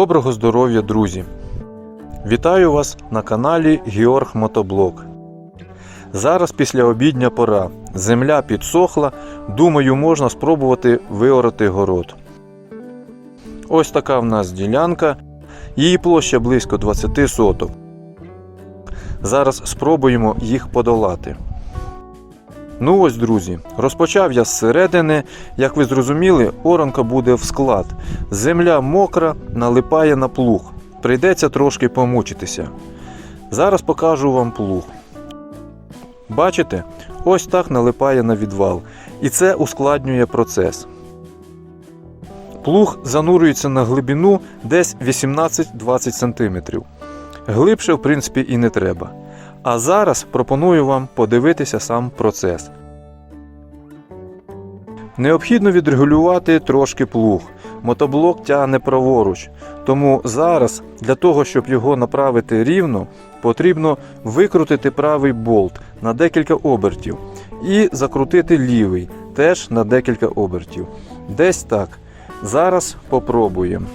Доброго здоров'я, друзі! Вітаю вас на каналі Георг Мотоблок. Зараз після обідня пора. Земля підсохла. Думаю, можна спробувати виорати город. Ось така в нас ділянка. Її площа близько 20 соток. Зараз спробуємо їх подолати. Ну ось, друзі, розпочав я з середини. Як ви зрозуміли, оранка буде в склад. Земля мокра, налипає на плуг. Прийдеться трошки помучитися. Зараз покажу вам плуг. Бачите, ось так налипає на відвал. І це ускладнює процес. Плуг занурюється на глибину десь 18-20 см. Глибше, в принципі, і не треба. А зараз пропоную вам подивитися сам процес. Необхідно відрегулювати трошки плуг. Мотоблок тягне праворуч. Тому зараз, для того, щоб його направити рівно, потрібно викрутити правий болт на декілька обертів і закрутити лівий теж на декілька обертів. Десь так. Зараз попробуємо.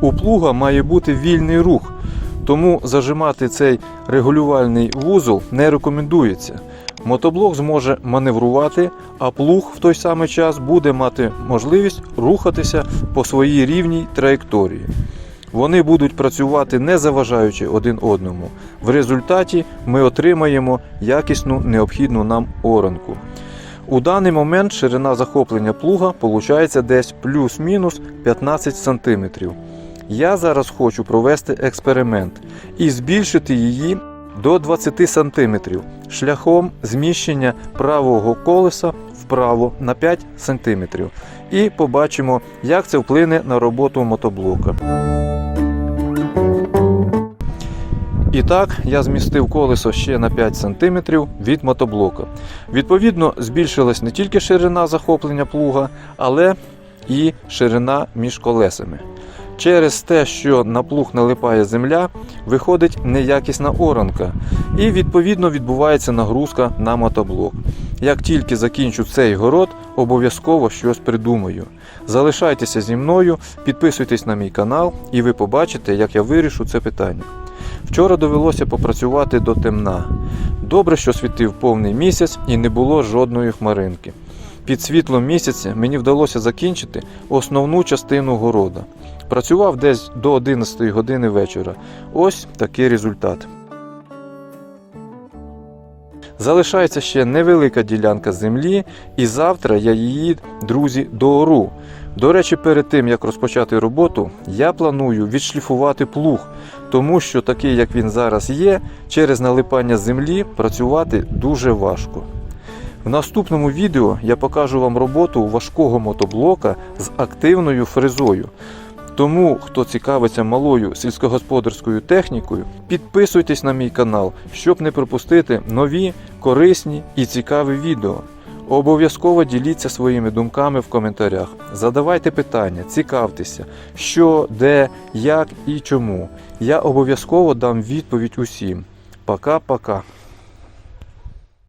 У плуга має бути вільний рух, тому зажимати цей регулювальний вузол не рекомендується. Мотоблок зможе маневрувати, а плуг в той самий час буде мати можливість рухатися по своїй рівній траєкторії. Вони будуть працювати не заважаючи один одному. В результаті ми отримаємо якісну необхідну нам оранку. У даний момент ширина захоплення плуга виходить десь плюс-мінус 15 см. Я зараз хочу провести експеримент і збільшити її до 20 см шляхом зміщення правого колеса вправо на 5 см. І побачимо, як це вплине на роботу мотоблока. І так, я змістив колесо ще на 5 см від мотоблока. Відповідно, збільшилась не тільки ширина захоплення плуга, але і ширина між колесами. Через те, що на плуг налипає земля, виходить неякісна оранка, і відповідно відбувається нагрузка на мотоблок. Як тільки закінчу цей город, обов'язково щось придумаю. Залишайтеся зі мною, підписуйтесь на мій канал, і ви побачите, як я вирішу це питання. Вчора довелося попрацювати до темна. Добре, що світив повний місяць і не було жодної хмаринки. Під світлом місяця мені вдалося закінчити основну частину города. Працював десь до 11 години вечора. Ось такий результат. Залишається ще невелика ділянка землі, і завтра я її, друзі, доору. До речі, перед тим як розпочати роботу, я планую відшліфувати плуг, тому що такий, як він зараз є, через налипання землі працювати дуже важко. В наступному відео я покажу вам роботу важкого мотоблока з активною фрезою. Тому, хто цікавиться малою сільськогосподарською технікою, підписуйтесь на мій канал, щоб не пропустити нові, корисні і цікаві відео. Обов'язково діліться своїми думками в коментарях. Задавайте питання, цікавтеся, що, де, як і чому. Я обов'язково дам відповідь усім. Пока-пока.